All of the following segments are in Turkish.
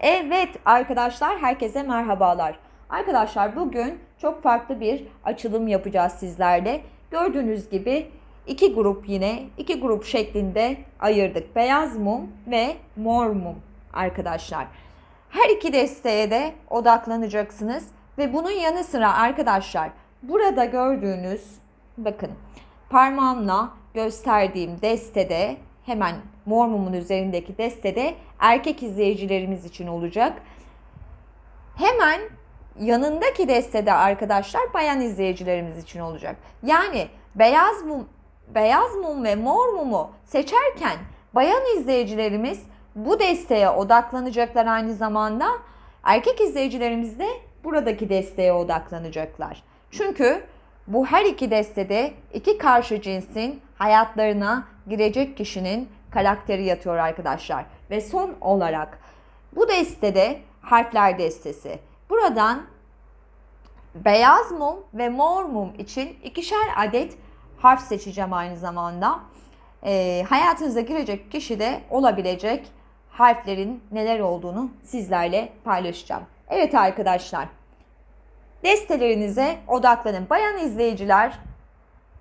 Evet arkadaşlar herkese merhabalar. Arkadaşlar bugün çok farklı bir açılım yapacağız sizlerle. Gördüğünüz gibi iki grup yine iki grup şeklinde ayırdık. Beyaz mum ve mor mum arkadaşlar. Her iki desteğe de odaklanacaksınız ve bunun yanı sıra arkadaşlar burada gördüğünüz bakın parmağımla gösterdiğim destede hemen mor mumun üzerindeki destede erkek izleyicilerimiz için olacak. Hemen yanındaki destede arkadaşlar bayan izleyicilerimiz için olacak. Yani beyaz mum beyaz mum ve mor mumu seçerken bayan izleyicilerimiz bu desteğe odaklanacaklar aynı zamanda. Erkek izleyicilerimiz de buradaki desteğe odaklanacaklar. Çünkü bu her iki destede iki karşı cinsin hayatlarına girecek kişinin karakteri yatıyor arkadaşlar. Ve son olarak bu destede harfler destesi. Buradan beyaz mum ve mor mum için ikişer adet harf seçeceğim aynı zamanda. Ee, hayatınıza girecek kişi de olabilecek harflerin neler olduğunu sizlerle paylaşacağım. Evet arkadaşlar. Destelerinize odaklanın. Bayan izleyiciler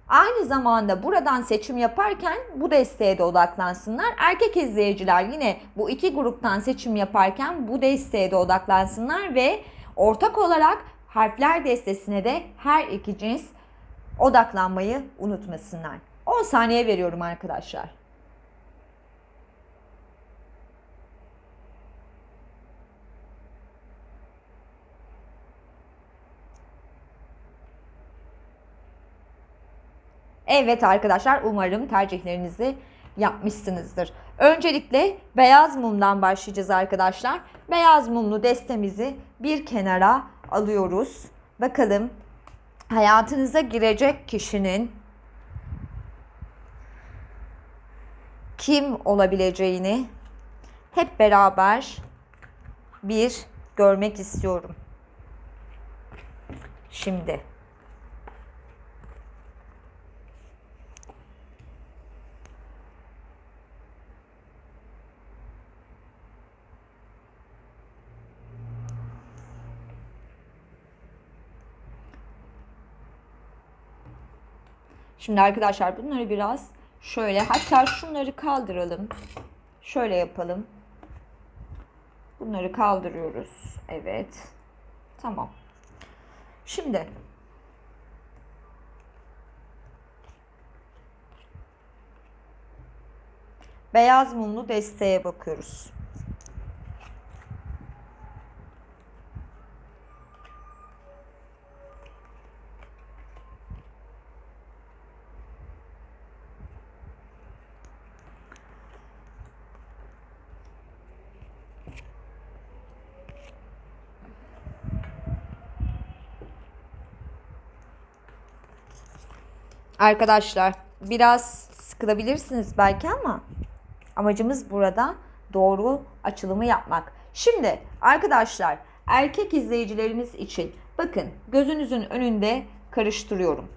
aynı zamanda buradan seçim yaparken bu desteğe de odaklansınlar. Erkek izleyiciler yine bu iki gruptan seçim yaparken bu desteğe de odaklansınlar ve ortak olarak harfler destesine de her iki cins odaklanmayı unutmasınlar. 10 saniye veriyorum arkadaşlar. Evet arkadaşlar umarım tercihlerinizi yapmışsınızdır. Öncelikle beyaz mumdan başlayacağız arkadaşlar. Beyaz mumlu destemizi bir kenara alıyoruz. Bakalım hayatınıza girecek kişinin kim olabileceğini hep beraber bir görmek istiyorum. Şimdi Şimdi arkadaşlar bunları biraz şöyle hatta şunları kaldıralım. Şöyle yapalım. Bunları kaldırıyoruz. Evet. Tamam. Şimdi beyaz mumlu desteğe bakıyoruz. Arkadaşlar biraz sıkılabilirsiniz belki ama amacımız burada doğru açılımı yapmak. Şimdi arkadaşlar erkek izleyicilerimiz için bakın gözünüzün önünde karıştırıyorum.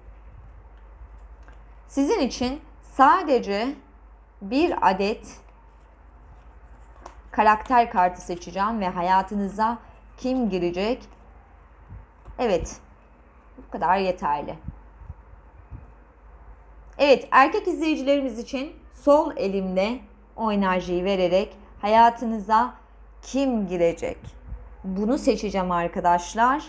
Sizin için sadece bir adet karakter kartı seçeceğim ve hayatınıza kim girecek? Evet. Bu kadar yeterli. Evet, erkek izleyicilerimiz için sol elimle o enerjiyi vererek hayatınıza kim girecek? Bunu seçeceğim arkadaşlar.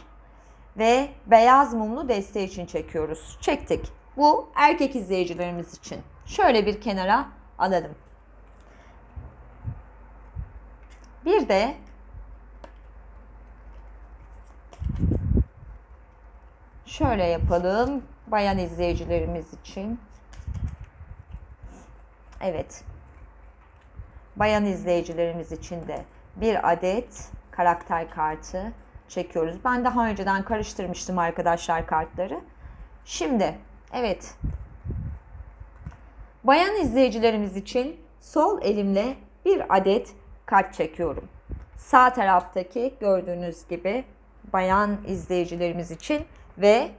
Ve beyaz mumlu desteği için çekiyoruz. Çektik. Bu erkek izleyicilerimiz için. Şöyle bir kenara alalım. Bir de şöyle yapalım bayan izleyicilerimiz için. Evet. Bayan izleyicilerimiz için de bir adet karakter kartı çekiyoruz. Ben daha önceden karıştırmıştım arkadaşlar kartları. Şimdi evet. Bayan izleyicilerimiz için sol elimle bir adet kart çekiyorum. Sağ taraftaki gördüğünüz gibi bayan izleyicilerimiz için ve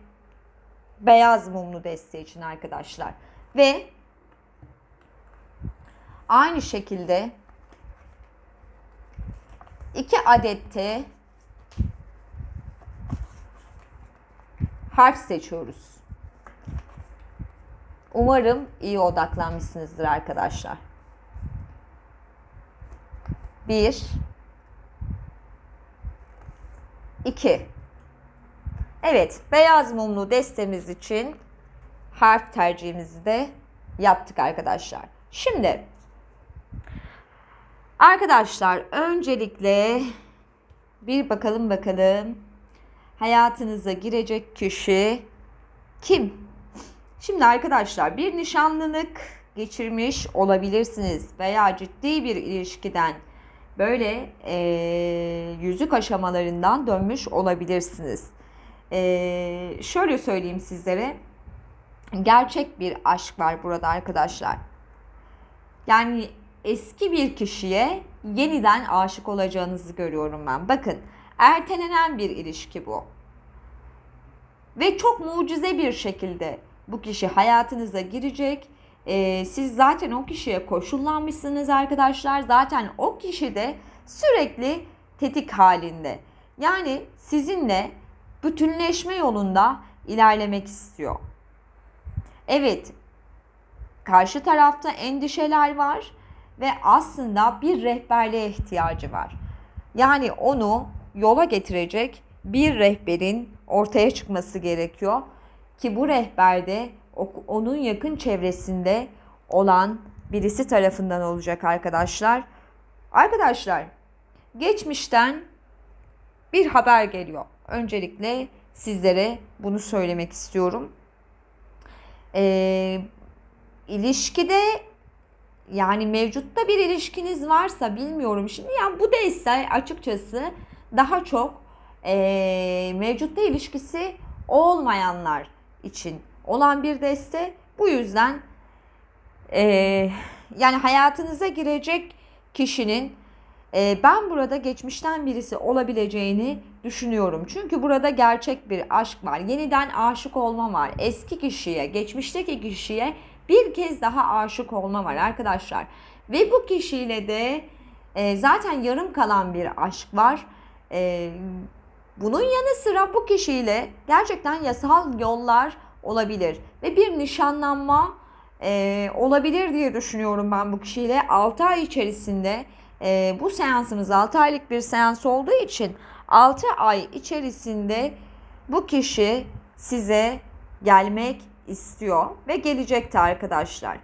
beyaz mumlu desteği için arkadaşlar. Ve Aynı şekilde iki adette harf seçiyoruz. Umarım iyi odaklanmışsınızdır arkadaşlar. Bir, iki. Evet, beyaz mumlu destemiz için harf tercihimizi de yaptık arkadaşlar. Şimdi arkadaşlar öncelikle bir bakalım bakalım hayatınıza girecek kişi kim? Şimdi arkadaşlar bir nişanlılık geçirmiş olabilirsiniz veya ciddi bir ilişkiden böyle e, yüzük aşamalarından dönmüş olabilirsiniz. E, şöyle söyleyeyim sizlere gerçek bir aşk var burada arkadaşlar. Yani eski bir kişiye yeniden aşık olacağınızı görüyorum ben. Bakın ertelenen bir ilişki bu. Ve çok mucize bir şekilde bu kişi hayatınıza girecek. Ee, siz zaten o kişiye koşullanmışsınız arkadaşlar. Zaten o kişi de sürekli tetik halinde. Yani sizinle bütünleşme yolunda ilerlemek istiyor. Evet, karşı tarafta endişeler var ve aslında bir rehberliğe ihtiyacı var. Yani onu yola getirecek bir rehberin ortaya çıkması gerekiyor ki bu rehberde onun yakın çevresinde olan birisi tarafından olacak arkadaşlar. Arkadaşlar, geçmişten bir haber geliyor. Öncelikle sizlere bunu söylemek istiyorum. Ee, ilişkide yani mevcutta bir ilişkiniz varsa bilmiyorum şimdi yani bu değilse açıkçası daha çok e, mevcutta ilişkisi olmayanlar için olan bir deste. Bu yüzden e, yani hayatınıza girecek kişinin e, ben burada geçmişten birisi olabileceğini düşünüyorum. Çünkü burada gerçek bir aşk var. Yeniden aşık olma var. Eski kişiye, geçmişteki kişiye bir kez daha aşık olma var arkadaşlar. Ve bu kişiyle de e, zaten yarım kalan bir aşk var. E, bunun yanı sıra bu kişiyle gerçekten yasal yollar olabilir. Ve bir nişanlanma e, olabilir diye düşünüyorum ben bu kişiyle. 6 ay içerisinde e, bu seansımız 6 aylık bir seans olduğu için 6 ay içerisinde bu kişi size gelmek istiyor ve gelecekti arkadaşlar.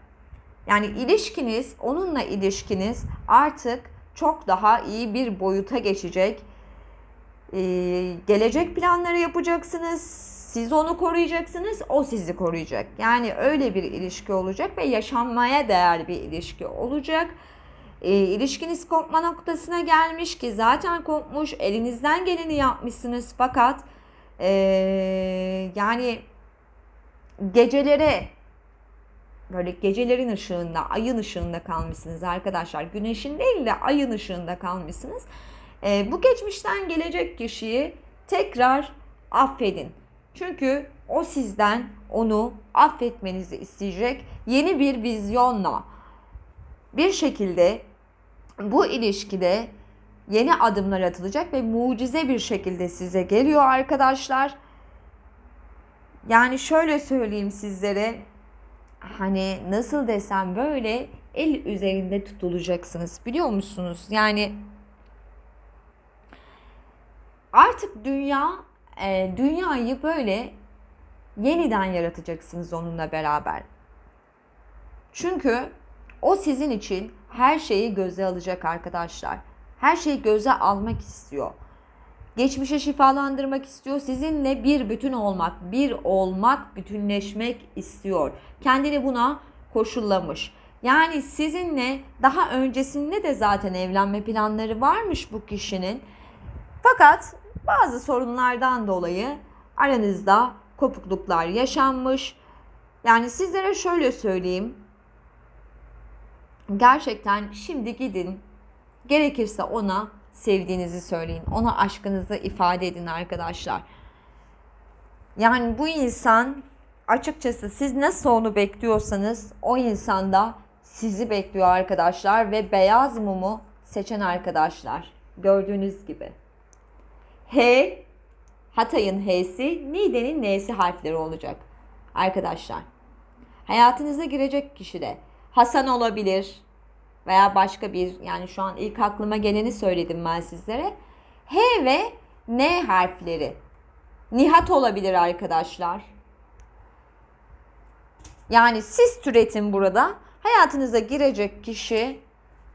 Yani ilişkiniz, onunla ilişkiniz artık çok daha iyi bir boyuta geçecek. Ee, gelecek planları yapacaksınız. Siz onu koruyacaksınız, o sizi koruyacak. Yani öyle bir ilişki olacak ve yaşanmaya değer bir ilişki olacak. E, ilişkiniz kopma noktasına gelmiş ki zaten kopmuş, elinizden geleni yapmışsınız fakat e, yani gecelere böyle gecelerin ışığında, ayın ışığında kalmışsınız arkadaşlar. Güneşin değil de ayın ışığında kalmışsınız. E, bu geçmişten gelecek kişiyi tekrar affedin. Çünkü o sizden onu affetmenizi isteyecek yeni bir vizyonla bir şekilde bu ilişkide yeni adımlar atılacak ve mucize bir şekilde size geliyor arkadaşlar. Yani şöyle söyleyeyim sizlere. Hani nasıl desem böyle el üzerinde tutulacaksınız biliyor musunuz? Yani artık dünya e, dünyayı böyle yeniden yaratacaksınız onunla beraber. Çünkü o sizin için her şeyi göze alacak arkadaşlar. Her şeyi göze almak istiyor. Geçmişe şifalandırmak istiyor. Sizinle bir bütün olmak, bir olmak, bütünleşmek istiyor. Kendini buna koşullamış. Yani sizinle daha öncesinde de zaten evlenme planları varmış bu kişinin. Fakat bazı sorunlardan dolayı aranızda kopukluklar yaşanmış. Yani sizlere şöyle söyleyeyim. Gerçekten şimdi gidin gerekirse ona sevdiğinizi söyleyin. Ona aşkınızı ifade edin arkadaşlar. Yani bu insan açıkçası siz nasıl onu bekliyorsanız o insan da sizi bekliyor arkadaşlar ve beyaz mumu seçen arkadaşlar. Gördüğünüz gibi. H, Hatay'ın H'si, Niğde'nin N'si harfleri olacak. Arkadaşlar. Hayatınıza girecek kişi de Hasan olabilir veya başka bir yani şu an ilk aklıma geleni söyledim ben sizlere. H ve N harfleri. Nihat olabilir arkadaşlar. Yani siz türetin burada. Hayatınıza girecek kişi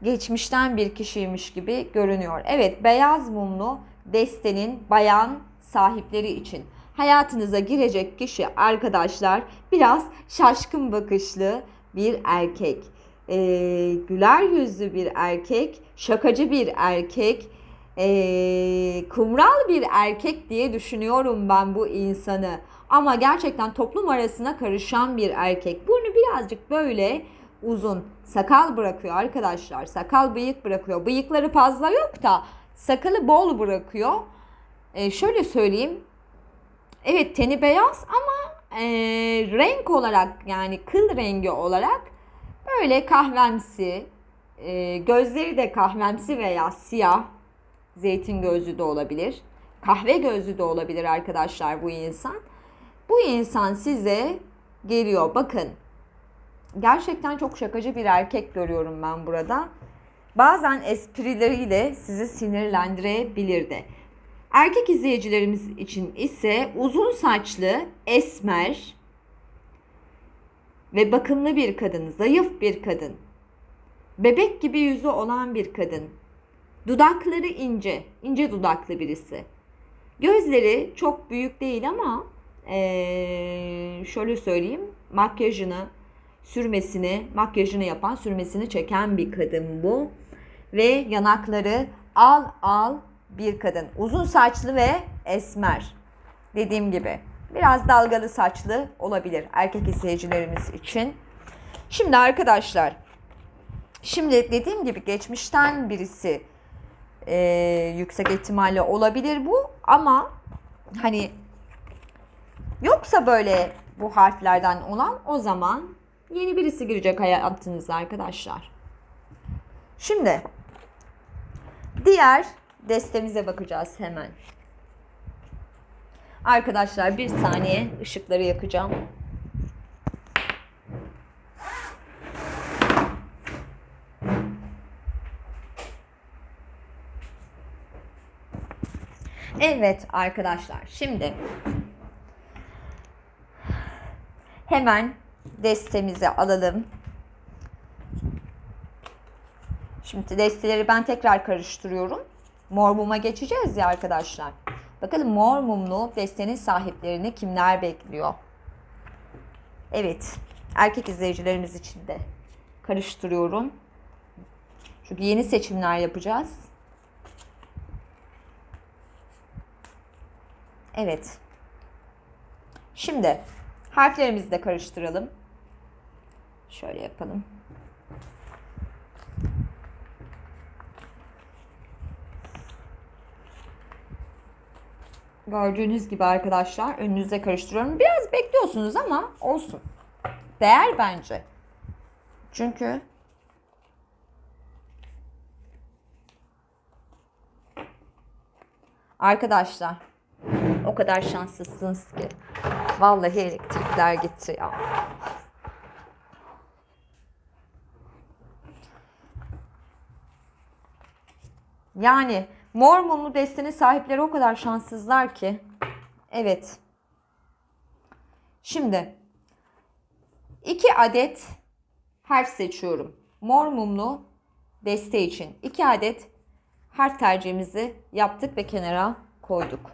geçmişten bir kişiymiş gibi görünüyor. Evet beyaz mumlu destenin bayan sahipleri için hayatınıza girecek kişi arkadaşlar biraz şaşkın bakışlı bir erkek. Ee, güler yüzlü bir erkek, şakacı bir erkek, ee, kumral bir erkek diye düşünüyorum ben bu insanı. Ama gerçekten toplum arasına karışan bir erkek. Burnu birazcık böyle uzun. Sakal bırakıyor arkadaşlar. Sakal bıyık bırakıyor. Bıyıkları fazla yok da sakalı bol bırakıyor. Ee, şöyle söyleyeyim. Evet teni beyaz ama e, renk olarak yani kıl rengi olarak böyle kahvemsi. E, gözleri de kahvemsi veya siyah. Zeytin gözlü de olabilir. Kahve gözlü de olabilir arkadaşlar bu insan. Bu insan size geliyor. Bakın gerçekten çok şakacı bir erkek görüyorum ben burada. Bazen esprileriyle sizi sinirlendirebilir de. Erkek izleyicilerimiz için ise uzun saçlı, esmer ve bakımlı bir kadın, zayıf bir kadın. Bebek gibi yüzü olan bir kadın. Dudakları ince, ince dudaklı birisi. Gözleri çok büyük değil ama ee, şöyle söyleyeyim makyajını sürmesini, makyajını yapan, sürmesini çeken bir kadın bu. Ve yanakları al al bir kadın. Uzun saçlı ve esmer. Dediğim gibi biraz dalgalı saçlı olabilir erkek izleyicilerimiz için. Şimdi arkadaşlar, şimdi dediğim gibi geçmişten birisi e, yüksek ihtimalle olabilir bu ama hani yoksa böyle bu harflerden olan o zaman yeni birisi girecek hayatınıza arkadaşlar. Şimdi diğer destemize bakacağız hemen. Arkadaşlar bir saniye ışıkları yakacağım. Evet arkadaşlar şimdi hemen destemizi alalım. Şimdi desteleri ben tekrar karıştırıyorum. Mor muma geçeceğiz ya arkadaşlar. Bakalım mor mumlu destenin sahiplerini kimler bekliyor? Evet. Erkek izleyicilerimiz için de karıştırıyorum. Çünkü yeni seçimler yapacağız. Evet. Şimdi harflerimizi de karıştıralım. Şöyle yapalım. Gördüğünüz gibi arkadaşlar önünüze karıştırıyorum. Biraz bekliyorsunuz ama olsun. Değer bence. Çünkü arkadaşlar o kadar şanslısınız ki. Vallahi elektrikler gitti ya. Yani mor mumlu sahipleri o kadar şanssızlar ki. Evet. Şimdi iki adet harf seçiyorum. Mor mumlu deste için iki adet harf tercihimizi yaptık ve kenara koyduk.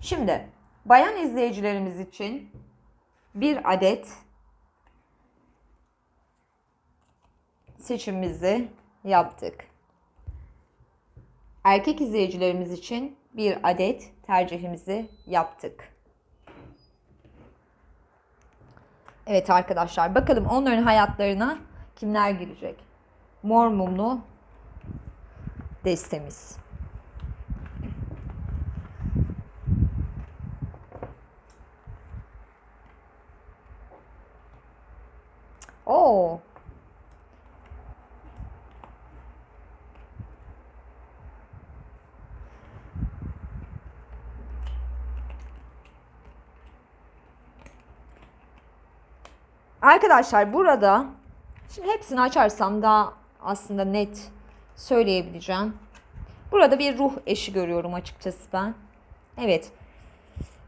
Şimdi bayan izleyicilerimiz için bir adet seçimimizi yaptık. Erkek izleyicilerimiz için bir adet tercihimizi yaptık. Evet arkadaşlar bakalım onların hayatlarına kimler girecek? Mor mumlu destemiz. Oo. Arkadaşlar burada şimdi hepsini açarsam daha aslında net söyleyebileceğim. Burada bir ruh eşi görüyorum açıkçası ben. Evet.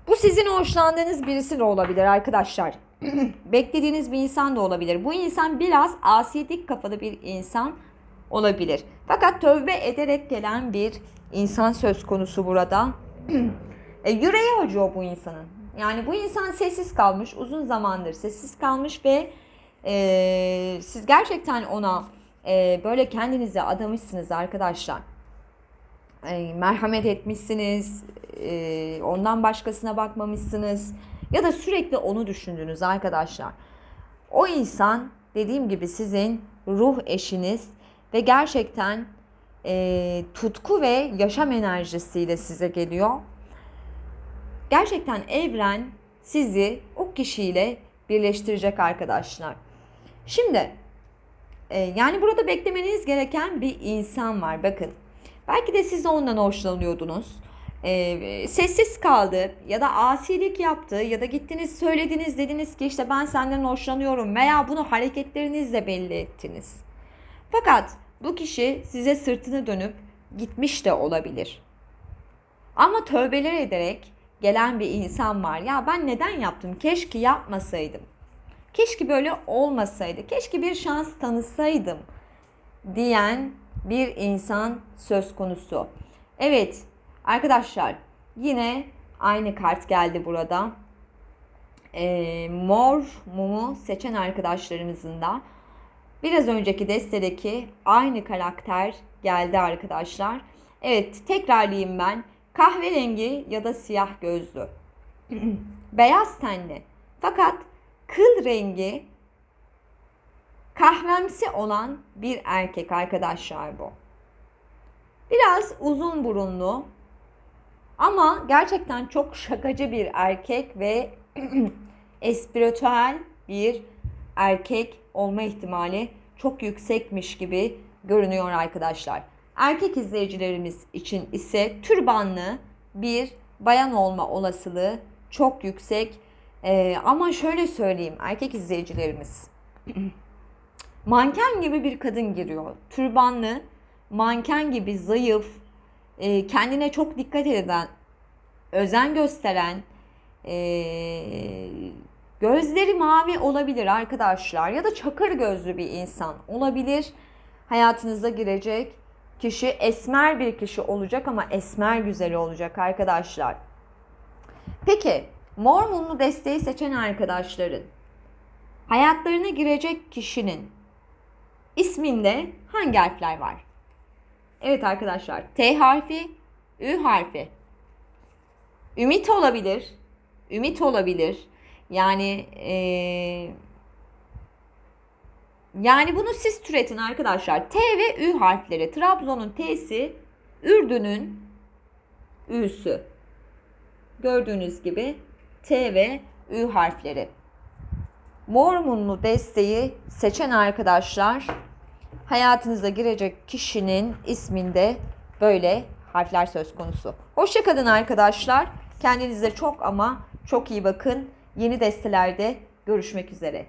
Bu sizin hoşlandığınız birisi de olabilir arkadaşlar. Beklediğiniz bir insan da olabilir. Bu insan biraz asiyetik kafalı bir insan olabilir. Fakat tövbe ederek gelen bir insan söz konusu burada. e, yüreği acıyor bu insanın. Yani bu insan sessiz kalmış, uzun zamandır sessiz kalmış ve e, siz gerçekten ona e, böyle kendinize adamışsınız arkadaşlar. E, merhamet etmişsiniz, e, ondan başkasına bakmamışsınız ya da sürekli onu düşündünüz arkadaşlar. O insan dediğim gibi sizin ruh eşiniz ve gerçekten e, tutku ve yaşam enerjisiyle size geliyor. Gerçekten evren sizi o kişiyle birleştirecek arkadaşlar. Şimdi e, yani burada beklemeniz gereken bir insan var. Bakın belki de siz ondan hoşlanıyordunuz. E, sessiz kaldı ya da asilik yaptı ya da gittiniz söylediniz dediniz ki işte ben senden hoşlanıyorum veya bunu hareketlerinizle belli ettiniz. Fakat bu kişi size sırtını dönüp gitmiş de olabilir. Ama tövbeler ederek gelen bir insan var. Ya ben neden yaptım? Keşke yapmasaydım. Keşke böyle olmasaydı. Keşke bir şans tanısaydım diyen bir insan söz konusu. Evet arkadaşlar yine aynı kart geldi burada. Ee, mor mumu seçen arkadaşlarımızın da biraz önceki destedeki aynı karakter geldi arkadaşlar. Evet tekrarlayayım ben. Kahverengi ya da siyah gözlü. Beyaz tenli. Fakat kıl rengi kahvemsi olan bir erkek arkadaşlar bu. Biraz uzun burunlu ama gerçekten çok şakacı bir erkek ve espiritüel bir erkek olma ihtimali çok yüksekmiş gibi görünüyor arkadaşlar. Erkek izleyicilerimiz için ise türbanlı bir bayan olma olasılığı çok yüksek. Ee, ama şöyle söyleyeyim erkek izleyicilerimiz. manken gibi bir kadın giriyor. Türbanlı, manken gibi zayıf, e, kendine çok dikkat eden, özen gösteren, e, gözleri mavi olabilir arkadaşlar ya da çakır gözlü bir insan olabilir. Hayatınıza girecek kişi esmer bir kişi olacak ama esmer güzeli olacak arkadaşlar. Peki mor mumlu desteği seçen arkadaşların hayatlarına girecek kişinin isminde hangi harfler var? Evet arkadaşlar T harfi, Ü harfi. Ümit olabilir. Ümit olabilir. Yani ee, yani bunu siz türetin arkadaşlar. T ve Ü harfleri. Trabzon'un T'si, Ürdün'ün Ü'sü. Gördüğünüz gibi T ve Ü harfleri. Mormunlu desteği seçen arkadaşlar hayatınıza girecek kişinin isminde böyle harfler söz konusu. Hoşçakalın arkadaşlar. Kendinize çok ama çok iyi bakın. Yeni destelerde görüşmek üzere.